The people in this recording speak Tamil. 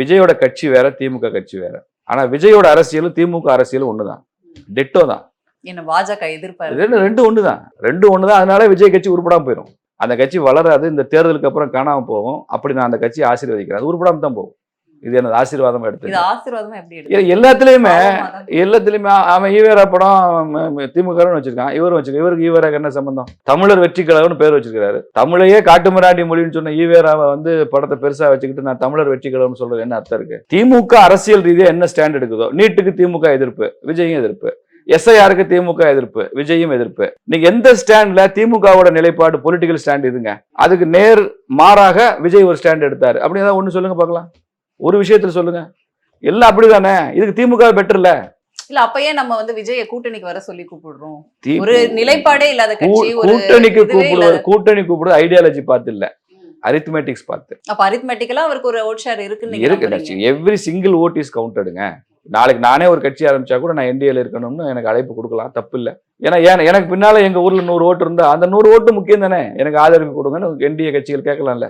விஜயோட கட்சி வேற திமுக கட்சி வேற. ஆனா விஜயோட அரசியலும் திமுக அரசியலும் ஒண்ணுதான். டெட்டோ தான். என்ன பாஜக எதிர்ப்பாரு ரெண்டு ரெண்டு ஒன்று தான் ரெண்டு ஒன்று தான் அதனால விஜய் கட்சி உருப்படாம போயிடும் அந்த கட்சி வளராது இந்த தேர்தலுக்கு அப்புறம் காணாம போகும். அப்படி நான் அந்த கட்சியை ஆசீர்வதிக்கிறேன். அது உருப்படாம தான் போகும். இது எனது ஆசீர்வாதமா இது எடுத்து ஆசீர்வாதமா எப்படி ஏ, எடுத்து எல்லாத்துலயுமே எல்லாத்துலயுமே அவன் ஈவேரா படம் திமுகனு வச்சிருக்கான். இவரும் வச்சிருக்கான். இவருக்கு ஈவேராக்கு என்ன சம்பந்தம்? தமிழர் வெற்றி கழகம்னு பேர் வச்சிருக்காரு தமிழையே காட்டுமிராண்டி மொழின்னு சொன்ன ஈவேராவை வந்து படத்தை பெருசா வச்சுக்கிட்டு நான் தமிழர் வெற்றி கழகம்னு சொல்றது என்ன அர்த்தம் இருக்கு? திமுக அரசியல் ரீதியா என்ன ஸ்டாண்ட் எடுக்குதோ? நீட்டுக்கு திமுக எதிர்ப்பு விஜயும் எதிர்ப்பு. எஸ்ஐஆருக்கு திமுக எதிர்ப்பு விஜயும் எதிர்ப்பு. நீங்க எந்த ஸ்டாண்ட்ல திமுகவோட நிலைப்பாடு பொலிட்டிக்கல் ஸ்டாண்ட் இதுங்க? அதுக்கு நேர் மாறாக விஜய் ஒரு ஸ்டாண்ட் எடுத்தாரு. அப்படி ஏதாவது ஒன்று சொல்லுங்க பார்க்கலாம். ஒரு விஷயத்துல சொல்லுங்க. எல்லாம் அப்படிதானே? இதுக்கு திமுக பெட்டர்ல இல்ல அப்பயே நம்ம வந்து விஜய கூட்டணிக்கு வர சொல்லி கூப்பிடுறோம். ஒரு நிலைப்பாடே இல்லாத கட்சி கூட்டணிக்கு கூப்பிடுவது கூட்டணி கூப்பிடுவது ஐடியாலஜி பார்த்து இல்ல. அரித்மெட்டிக்ஸ் பார்த்து. அப்ப அரித்மெட்டிக்கலா அவருக்கு ஒரு ஓட் ஷேர் இருக்குன்னு இருக்கு. எவ்ரி சிங்கிள் ஓட் இஸ் கவுண்டடுங்க நாளைக்கு நானே ஒரு கட்சி ஆரம்பிச்சா கூட நான் என்டிஏல இருக்கணும்னு எனக்கு அழைப்பு கொடுக்கலாம். தப்பு இல்ல. ஏன்னா ஏன் எனக்கு பின்னால எங்க ஊர்ல நூறு ஓட்டு இருந்தா அந்த நூறு ஓட்டு முக்கியம் தானே. எனக்கு ஆதரவு கொடுங்கன்னு என்டிஏ கட்சிகள் கேட்கலாம்ல.